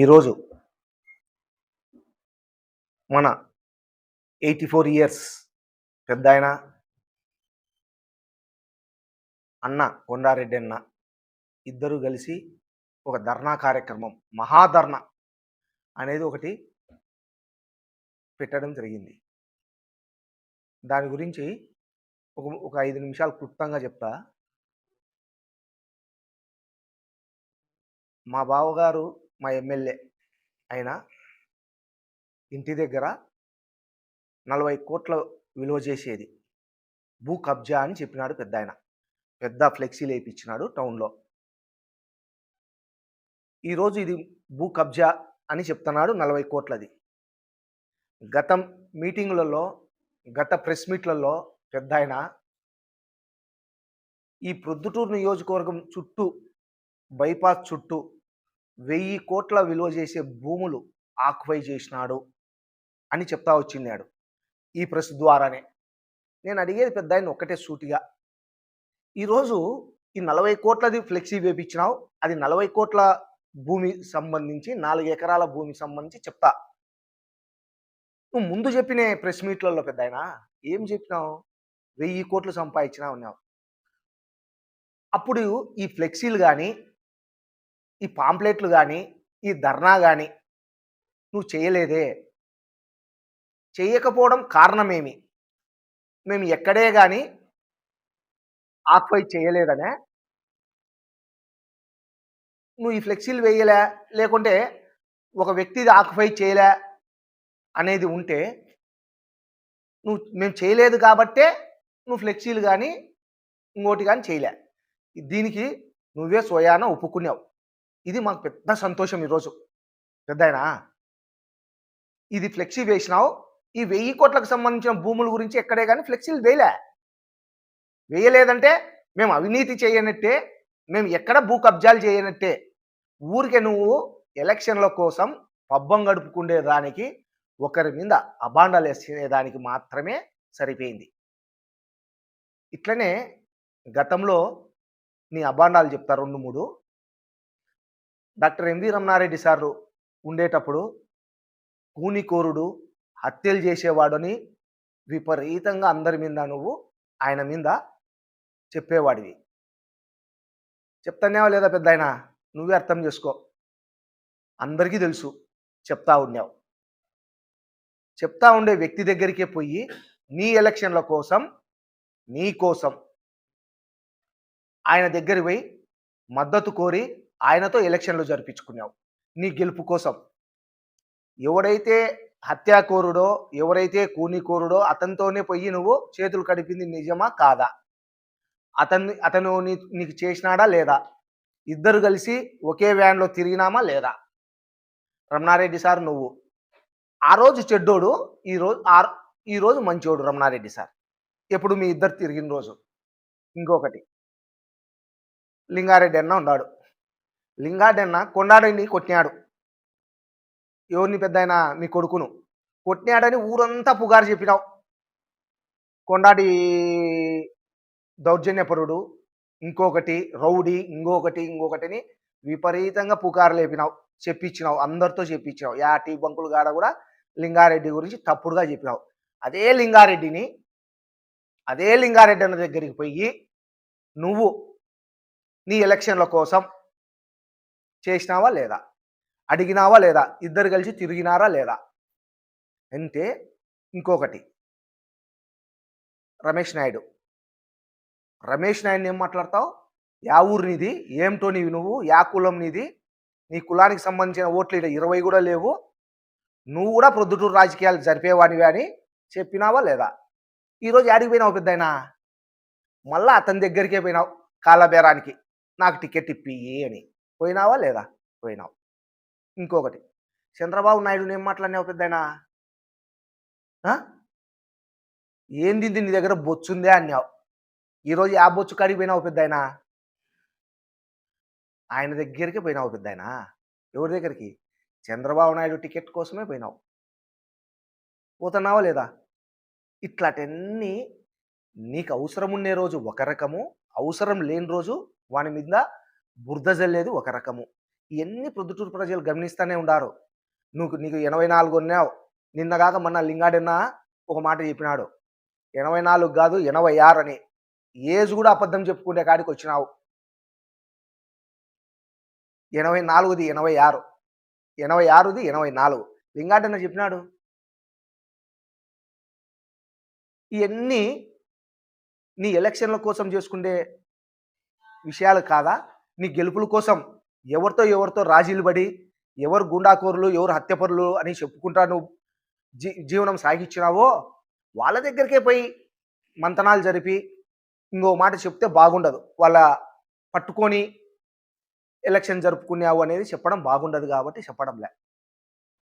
ఈరోజు మన eighty four years పెద్ద ఆయన అన్న కొండారెడ్డి అన్న ఇద్దరు కలిసి ఒక ధర్నా కార్యక్రమం మహాధర్నా అనేది ఒకటి పెట్టడం జరిగింది. దాని గురించి ఒక ఒక ఐదు నిమిషాలు క్లుప్తంగా చెప్తా. మా బావగారు మా ఎమ్మెల్యే అయిన ఇంటి దగ్గర నలభై కోట్ల విలువ చేసేది. భూ కబ్జా అని చెప్పినాడు పెద్ద ఆయన పెద్ద ఫ్లెక్సీలు వేయించినాడు టౌన్లో. ఈరోజు ఇది భూ కబ్జా అని చెప్తున్నాడు నలభై కోట్లది. గత మీటింగులలో గత ప్రెస్ మీట్లలో పెద్ద ఆయన ఈ ప్రొద్దుటూరు నియోజకవర్గం చుట్టూ బైపాస్ చుట్టూ వెయ్యి కోట్ల విలువ చేసే భూములు ఆక్వై చేసినాడు అని చెప్తా వచ్చిన్నాడు ఈ ప్రెస్ ద్వారానే. నేను అడిగేది పెద్ద ఆయన ఒక్కటే సూటిగా. ఈరోజు ఈ నలభై కోట్లది ఫ్లెక్సీ వేపించినావు అది నలభై కోట్ల భూమి సంబంధించి నాలుగు ఎకరాల భూమి సంబంధించి చెప్తా. నువ్వు ముందు చెప్పిన ప్రెస్ మీట్లలో పెద్ద ఆయన ఏం చెప్పినావు? వెయ్యి కోట్లు సంపాదించినా ఉన్నావు. అప్పుడు ఈ ఫ్లెక్సీలు కానీ ఈ పాంప్లెట్లు కానీ ఈ ధర్నా కానీ నువ్వు చేయలేదే. చేయకపోవడం కారణమేమి? మేము ఎక్కడే కానీ ఆక్వై చేయలేదనే? నువ్వు ఈ ఫ్లెక్సీలు వేయలే లేకుంటే ఒక వ్యక్తిది ఆక్యుపై చేయలే అనేది ఉంటే నువ్వు మేము చేయలేదు కాబట్టే నువ్వు ఫ్లెక్సీలు కానీ ఇంకోటి కానీ చేయలే. దీనికి నువ్వే స్వయాన ఒప్పుకున్నావు. ఇది మాకు పెద్ద సంతోషం ఈరోజు. పెద్దయినా? ఇది ఫ్లెక్సీ వేసినావు. ఈ వెయ్యి కోట్లకు సంబంధించిన భూముల గురించి ఎక్కడే కానీ ఫ్లెక్సీలు వేయలే. వేయలేదంటే మేము అవినీతి చేయనట్టే మేము ఎక్కడ భూ కబ్జాలు చేయనట్టే. ఊరికే నువ్వు ఎలక్షన్ల కోసం పబ్బం గడుపుకునే దానికి ఒకరి మీద అబాండాలు వేసేదానికి మాత్రమే సరిపోయింది. ఇట్లనే గతంలో నీ అబాండాలు చెప్తా రెండు మూడు. డాక్టర్ ఎంవి రమణారెడ్డి సారు ఉండేటప్పుడు కూనికోరుడు హత్యలు చేసేవాడని విపరీతంగా అందరి మీద నువ్వు ఆయన మీద చెప్పేవాడివి. చెప్తానేవా లేదా పెద్ద ఆయన నువ్వే అర్థం చేసుకో. అందరికీ తెలుసు. చెప్తా ఉన్నావు. చెప్తా ఉండే వ్యక్తి దగ్గరికే పోయి నీ ఎలక్షన్ల కోసం నీ కోసం ఆయన దగ్గర పోయి మద్దతు కోరి ఆయనతో ఎలక్షన్లు జరిపించుకున్నావు. నీ గెలుపు కోసం. ఎవడైతే హత్యాకోరుడో ఎవరైతే కూనికోరుడో అతనితోనే పోయి నువ్వు చేతులు కడిపింది నిజమా కాదా? అతన్ని అతను నీ నీకు చేసినాడా లేదా? ఇద్దరు కలిసి ఒకే వ్యాన్లో తిరిగినామా లేదా? రమణారెడ్డి సార్ నువ్వు. ఆ రోజు చెడ్డోడు ఈరోజు ఆ ఈరోజు మంచోడు రమణారెడ్డి సార్. ఎప్పుడు మీ ఇద్దరు తిరిగిన రోజు. ఇంకొకటి. లింగారెడ్డి అన్న ఉన్నాడు. లింగాడన్న కొండాడిని కొట్టినాడు. ఎవరిని పెద్ద ఆయన మీ కొడుకును. కొట్టినాడని ఊరంతా పుగారు చెప్పినావు. కొండాడి దౌర్జన్యపరుడు ఇంకొకటి రౌడీ ఇంకొకటి ఇంకొకటిని విపరీతంగా పుకారు లేపినావు. చెప్పించినావు అందరితో చెప్పించినావు. యా టీ బంకులు కాడ కూడా లింగారెడ్డి గురించి తప్పుడుగా చెప్పినావు. అదే లింగారెడ్డిని అదే లింగారెడ్డి అన్న దగ్గరికి పోయి నువ్వు నీ ఎలక్షన్ల కోసం చేసినావా లేదా? అడిగినావా లేదా? ఇద్దరు కలిసి తిరిగినారా లేదా? అంటే ఇంకొకటి. రమేష్ నాయుడు. రమేష్ నాయుడిని ఏం మాట్లాడతావు? యా ఊరు నీది ఏమిటో నీవి నువ్వు యా కులం నీది నీ కులానికి సంబంధించిన ఓట్లు ఈడ ఇరవై కూడా లేవు. నువ్వు కూడా ప్రొద్దుటూరు రాజకీయాలు జరిపేవాడివి అని చెప్పినావా లేదా? ఈరోజు యాడికి పోయినావు పెద్దయినా? మళ్ళీ అతని దగ్గరికే పోయినావు కాలబేరానికి. నాకు టికెట్ ఇప్పియి అని. పోయినావా లేదా? పోయినావు. ఇంకొకటి. చంద్రబాబు నాయుడు ఏం మాట్లాడినావు పెద్దయినా? ఆ? ఏంది నీ దగ్గర బొచ్చుందే అన్నావు. ఈరోజు ఆ బొచ్చు కాడికి పోయినావు పెద్దయినా? ఆయన దగ్గరికి పోయినావు పెద్దయినా? ఎవరి దగ్గరికి? చంద్రబాబు నాయుడు టికెట్ కోసమే పోయినావు. పోతున్నావా లేదా? ఇట్లాంటివన్నీ నీకు అవసరం ఉండే రోజు ఒక రకము అవసరం లేని రోజు వాని మీద బురద జల్లేది ఒక రకము. ఇవన్నీ ప్రొద్దుటూరు ప్రజలు గమనిస్తూనే ఉండారు. నువ్వు నీకు ఎనభై నాలుగు ఉన్నావు. నిన్నగాక మొన్న లింగాడన్న ఒక మాట చెప్పినాడు. ఎనభై నాలుగు కాదు ఎనభై ఆరు అని. ఏజ్ కూడా అబద్ధం చెప్పుకునే కాడికి వచ్చినావు. ఎనభై నాలుగుది ఎనభై ఆరు. ఎనభై ఆరుది ఎనభై నాలుగు. లింగాడన్న చెప్పినాడు. ఇవన్నీ నీ ఎలక్షన్ల కోసం చేసుకునే విషయాలు కాదా? నీ గెలుపుల కోసం ఎవరితో ఎవరితో రాజీలు పడి ఎవరు గుండాకోరులు ఎవరు హత్యపరులు అని చెప్పుకుంటా నువ్వు జీ జీవనం సాగించినావో వాళ్ళ దగ్గరికే పోయి మంతనాలు జరిపి ఇంకో మాట చెప్తే బాగుండదు. వాళ్ళ పట్టుకొని ఎలక్షన్ జరుపుకున్నావు అనేది చెప్పడం బాగుండదు కాబట్టి చెప్పడంలే